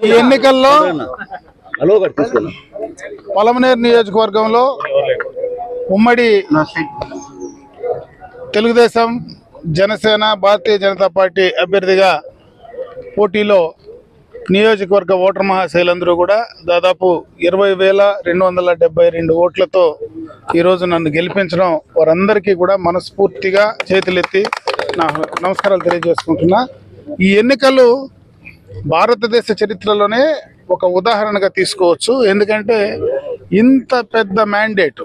ఈ ఎన్నికల్లో పలమనేరు నియోజకవర్గంలో ఉమ్మడి తెలుగుదేశం జనసేన భారతీయ జనతా పార్టీ అభ్యర్థిగా పోటీలో నియోజకవర్గ ఓటర్ మహాశైలందరూ కూడా దాదాపు ఇరవై వేల రెండు వందల డెబ్బై రెండు ఓట్లతో ఈరోజు నన్ను గెలిపించడం వారందరికీ కూడా మనస్ఫూర్తిగా చేతులెత్తి నా నమస్కారాలు తెలియజేసుకుంటున్నా. ఈ ఎన్నికలు భారతదేశ చరిత్రలోనే ఒక ఉదాహరణగా తీసుకోవచ్చు. ఎందుకంటే ఇంత పెద్ద మ్యాండేట్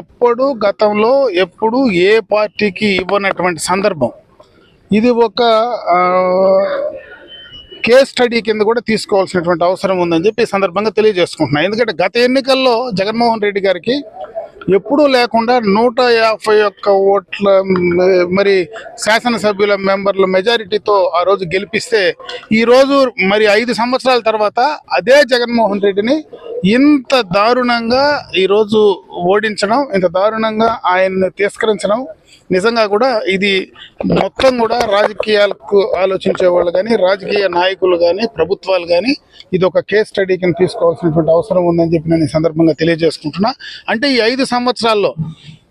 ఎప్పుడు గతంలో ఎప్పుడు ఏ పార్టీకి ఇవ్వనటువంటి సందర్భం. ఇది ఒక కేస్ స్టడీ కింద కూడా తీసుకోవాల్సినటువంటి అవసరం ఉందని చెప్పి ఈ సందర్భంగా తెలియజేసుకుంటున్నాను ఎందుకంటే గత ఎన్నికల్లో జగన్మోహన్ రెడ్డి గారికి ఎప్పుడూ లేకుండా నూట యాభై ఒక్క ఓట్ల మరి శాసనసభ్యుల మెంబర్ల మెజారిటీతో ఆ రోజు గెలిపిస్తే ఈ రోజు మరి ఐదు సంవత్సరాల తర్వాత అదే జగన్మోహన్ రెడ్డిని ఇంత దారుణంగా ఈరోజు ఓడించడం ఇంత దారుణంగా ఆయన్ని తిరస్కరించడం నిజంగా కూడా ఇది మొత్తం కూడా రాజకీయాలకు ఆలోచించే వాళ్ళు కానీ రాజకీయ నాయకులు కానీ ప్రభుత్వాలు కానీ ఇది ఒక కేస్ స్టడీ కింద తీసుకోవాల్సినటువంటి అవసరం ఉందని చెప్పి నేను ఈ సందర్భంగా తెలియజేసుకుంటున్నా. అంటే ఈ ఐదు సంవత్సరాల్లో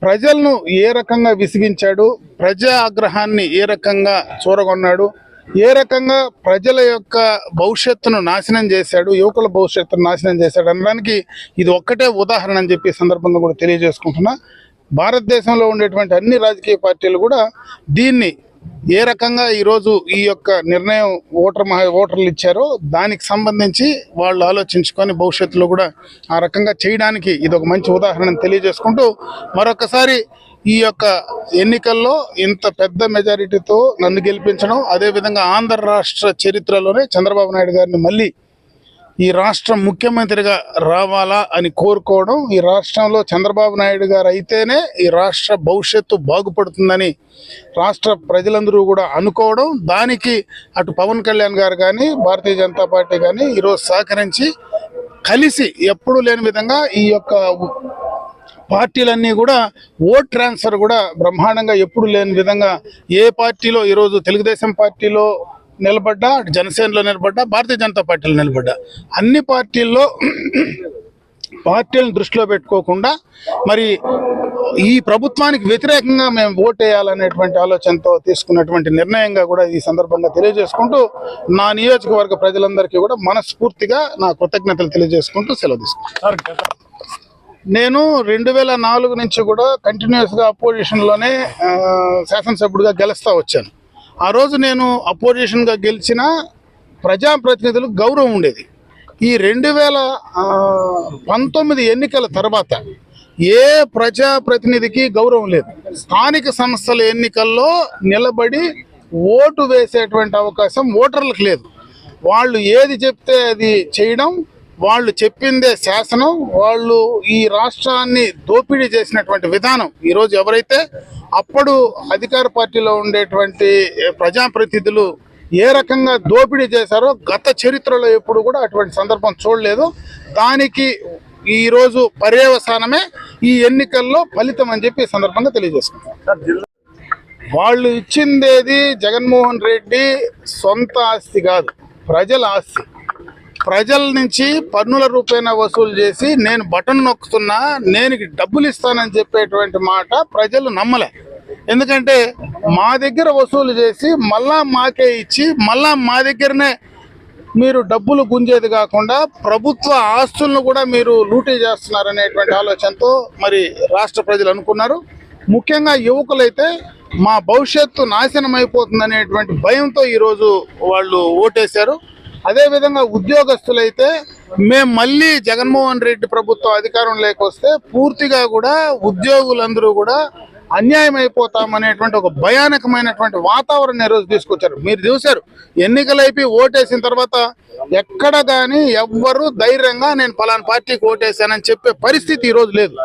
ప్రజలను ఏ రకంగా విసిగించాడు ప్రజా ఆగ్రహాన్ని ఏ రకంగా చూరగొన్నాడు ఏ రకంగా ప్రజల యొక్క భవిష్యత్తును నాశనం చేశాడు యువకుల భవిష్యత్తును నాశనం చేశాడు అనడానికి ఇది ఒక్కటే ఉదాహరణ అని చెప్పి సందర్భంగా కూడా తెలియజేసుకుంటున్నా. భారతదేశంలో ఉండేటువంటి అన్ని రాజకీయ పార్టీలు కూడా దీన్ని ఏ రకంగా ఈరోజు ఈ యొక్క నిర్ణయం ఓటర్ మహా ఓటర్లు ఇచ్చారో దానికి సంబంధించి వాళ్ళు ఆలోచించుకొని భవిష్యత్తులో కూడా ఆ రకంగా చేయడానికి ఇది ఒక మంచి ఉదాహరణ తెలియజేసుకుంటూ మరొకసారి ఈ యొక్క ఎన్నికల్లో ఇంత పెద్ద మెజారిటీతో నన్ను గెలిపించడం అదేవిధంగా ఆంధ్ర రాష్ట్ర చరిత్రలోనే చంద్రబాబు నాయుడు గారిని మళ్ళీ ఈ రాష్ట్రం ముఖ్యమంత్రిగా రావాలా అని కోరుకోవడం ఈ రాష్ట్రంలో చంద్రబాబు నాయుడు గారు అయితేనే ఈ రాష్ట్ర భవిష్యత్తు బాగుపడుతుందని రాష్ట్ర ప్రజలందరూ కూడా అనుకోవడం దానికి అటు పవన్ కళ్యాణ్ గారు కానీ భారతీయ జనతా పార్టీ కానీ ఈరోజు సహకరించి కలిసి ఎప్పుడూ లేని విధంగా ఈ యొక్క పార్టీలన్నీ కూడా ఓట్ ట్రాన్స్ఫర్ కూడా బ్రహ్మాండంగా ఎప్పుడు లేని విధంగా ఏ పార్టీలో ఈరోజు తెలుగుదేశం పార్టీలో నిలబడ్డా జనసేనలో నిలబడ్డా భారతీయ జనతా పార్టీలో నిలబడ్డా. అన్ని పార్టీల్లో పార్టీలను దృష్టిలో పెట్టుకోకుండా మరి ఈ ప్రభుత్వానికి వ్యతిరేకంగా మేము ఓట్ వేయాలనేటువంటి ఆలోచనతో తీసుకున్నటువంటి నిర్ణయంగా కూడా ఈ సందర్భంగా తెలియజేసుకుంటూ నా నియోజకవర్గ ప్రజలందరికీ కూడా మనస్ఫూర్తిగా నా కృతజ్ఞతలు తెలియజేసుకుంటూ సెలవు తీసుకుంటాను నేను రెండు వేల నాలుగు నుంచి కూడా కంటిన్యూస్గా అపోజిషన్లోనే శాసనసభ్యుడిగా గెలుస్తూ వచ్చాను. ఆ రోజు నేను అపోజిషన్గా గెలిచిన ప్రజాప్రతినిధులు గౌరవం ఉండేది. ఈ రెండు వేల పంతొమ్మిది ఎన్నికల తర్వాత ఏ ప్రజాప్రతినిధికి గౌరవం లేదు. స్థానిక సంస్థల ఎన్నికల్లో నిలబడి ఓటు వేసేటువంటి అవకాశం ఓటర్లకు లేదు. వాళ్ళు ఏది చెప్తే అది చేయడం వాళ్ళు చెప్పిందే శాసనం వాళ్ళు ఈ రాష్ట్రాన్ని దోపిడీ చేసినటువంటి విధానం ఈరోజు ఎవరైతే అప్పుడు అధికార పార్టీలో ఉండేటువంటి ప్రజాప్రతినిధులు ఏ రకంగా దోపిడీ చేశారో గత చరిత్రలో ఎప్పుడు కూడా అటువంటి సందర్భం చూడలేదు. దానికి ఈరోజు పర్యవసానమే ఈ ఎన్నికల్లో ఫలితం అని చెప్పి ఈ సందర్భంగా తెలియజేసుకుంటాం వాళ్ళు ఇచ్చిందేది జగన్మోహన్ రెడ్డి సొంత ఆస్తి కాదు ప్రజల ఆస్తి. ప్రజల నుంచి పన్నుల రూపేణా వసూలు చేసి నేను బటన్ నొక్కుతున్నా నేను డబ్బులు ఇస్తానని చెప్పేటువంటి మాట ప్రజలు నమ్మలే. ఎందుకంటే మా దగ్గర వసూలు చేసి మళ్ళా మాకే ఇచ్చి మళ్ళా మా దగ్గరనే మీరు డబ్బులు గుంజేది కాకుండా ప్రభుత్వ ఆస్తులను కూడా మీరు లూటీ చేస్తున్నారనేటువంటి ఆలోచనతో మరి రాష్ట్ర ప్రజలు అనుకున్నారు. ముఖ్యంగా యువకులైతే మా భవిష్యత్తు నాశనం అయిపోతుందనేటువంటి భయంతో ఈరోజు వాళ్ళు ఓటేశారు. అదేవిధంగా ఉద్యోగస్తులైతే మేము మళ్ళీ జగన్మోహన్ రెడ్డి ప్రభుత్వం అధికారం లేకొస్తే పూర్తిగా కూడా ఉద్యోగులందరూ కూడా అన్యాయం అయిపోతామనేటువంటి ఒక భయానకమైనటువంటి వాతావరణం ఈరోజు తీసుకొచ్చారు. మీరు చూశారు ఎన్నికలు అయిపోయి ఓటేసిన తర్వాత ఎక్కడ కానీ ఎవ్వరూ ధైర్యంగా నేను ఫలానా పార్టీకి ఓటేశానని చెప్పే పరిస్థితి ఈరోజు లేదు.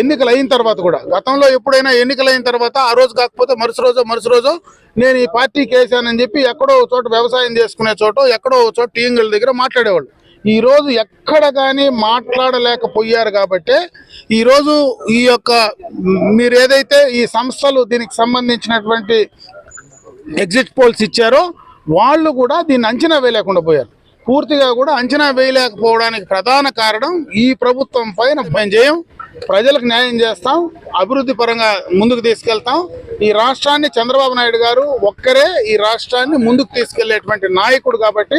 ఎన్నికలు అయిన తర్వాత కూడా. గతంలో ఎప్పుడైనా ఎన్నికలు అయిన తర్వాత ఆ రోజు కాకపోతే మరుస రోజు మరుస రోజు నేను ఈ పార్టీకి వేసానని చెప్పి ఎక్కడో ఒక చోట వ్యవసాయం చేసుకునే చోట ఎక్కడో ఒక చోట టీంగుల దగ్గర మాట్లాడేవాళ్ళు. ఈ రోజు ఎక్కడ కానీ మాట్లాడలేకపోయారు కాబట్టి ఈరోజు ఈ యొక్క మీరు ఏదైతే ఈ సంస్థలు దీనికి సంబంధించినటువంటి ఎగ్జిట్ పోల్స్ ఇచ్చారో వాళ్ళు కూడా దీన్ని అంచనా వేయలేకుండా పోయారు. పూర్తిగా కూడా అంచనా వేయలేకపోవడానికి ప్రధాన కారణం ఈ ప్రభుత్వం పైన మేము ప్రజలకు న్యాయం చేస్తాం అభివృద్ధి పరంగా ముందుకు తీసుకెళ్తాం. ఈ రాష్ట్రాన్ని చంద్రబాబు నాయుడు గారు ఒక్కరే ఈ రాష్ట్రాన్ని ముందుకు తీసుకెళ్ళేటువంటి నాయకుడు కాబట్టి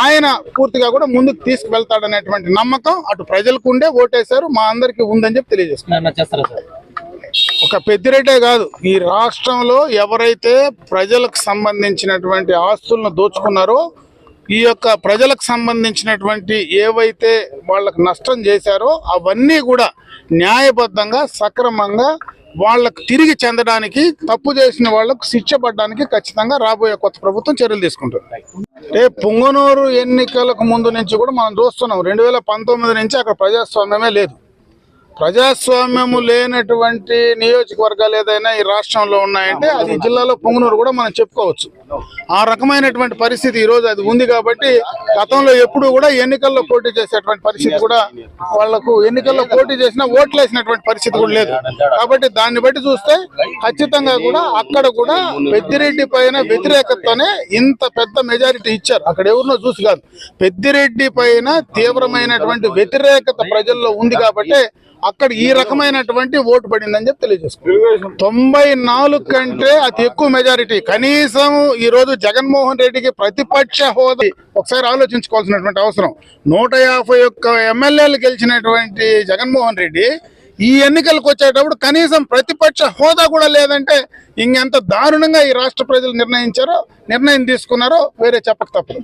ఆయన పూర్తిగా కూడా ముందుకు తీసుకువెళ్తాడనేటువంటి నమ్మకం అటు ప్రజలకు ఉండే ఓటేశారు మా అందరికీ ఉందని చెప్పి తెలియజేస్తున్నాం ఏమన్నా చేస్తారా సార్? ఒక పెద్దిరెడ్డే కాదు ఈ రాష్ట్రంలో ఎవరైతే ప్రజలకు సంబంధించినటువంటి ఆస్తులను దోచుకున్నారో ఈ యొక్క ప్రజలకు సంబంధించినటువంటి ఏవైతే వాళ్ళకు నష్టం చేశారో అవన్నీ కూడా న్యాయబద్ధంగా సక్రమంగా వాళ్ళకు తిరిగి చెందడానికి తప్పు చేసిన వాళ్ళకు శిక్ష పడడానికి ఖచ్చితంగా రాబోయే కొత్త ప్రభుత్వం చర్యలు తీసుకుంటుంది. అంటే పుంగనూరు ఎన్నికలకు ముందు నుంచి కూడా మనం చూస్తున్నాం. రెండు వేల పంతొమ్మిది నుంచి అక్కడ ప్రజాస్వామ్యమే లేదు. ప్రజాస్వామ్యము లేనటువంటి నియోజకవర్గాలు ఏదైనా ఈ రాష్ట్రంలో ఉన్నాయంటే అది జిల్లాలో పొంగునూరు కూడా మనం చెప్పుకోవచ్చు. ఆ రకమైనటువంటి పరిస్థితి ఈ రోజు అది ఉంది కాబట్టి గతంలో ఎప్పుడు కూడా ఎన్నికల్లో పోటీ చేసేటువంటి పరిస్థితి కూడా వాళ్ళకు ఎన్నికల్లో పోటీ చేసినా ఓట్లేసినటువంటి పరిస్థితి కూడా లేదు. కాబట్టి దాన్ని బట్టి చూస్తే ఖచ్చితంగా కూడా అక్కడ కూడా పెద్దిరెడ్డి పైన వ్యతిరేకతతోనే ఇంత పెద్ద మెజారిటీ ఇచ్చారు. అక్కడ ఎవరినో చూసి కాదు. పెద్దిరెడ్డి పైన తీవ్రమైనటువంటి వ్యతిరేకత ప్రజల్లో ఉంది కాబట్టి అక్కడ ఈ రకమైనటువంటి ఓటు పడిందని చెప్పి తెలియజేసుకున్నాం తొంభై నాలుగు కంటే అతి ఎక్కువ మెజారిటీ కనీసం ఈ రోజు జగన్మోహన్ రెడ్డికి ప్రతిపక్ష హోదా ఒకసారి ఆలోచించుకోవాల్సినటువంటి అవసరం. నూట యాభై ఒక్క ఎమ్మెల్యేలు గెలిచినటువంటి జగన్మోహన్ రెడ్డి ఈ ఎన్నికలకు వచ్చేటప్పుడు కనీసం ప్రతిపక్ష హోదా కూడా లేదంటే ఇంకెంత దారుణంగా ఈ రాష్ట్ర ప్రజలు నిర్ణయించారో నిర్ణయం తీసుకున్నారో వేరే చెప్పక తప్పదు.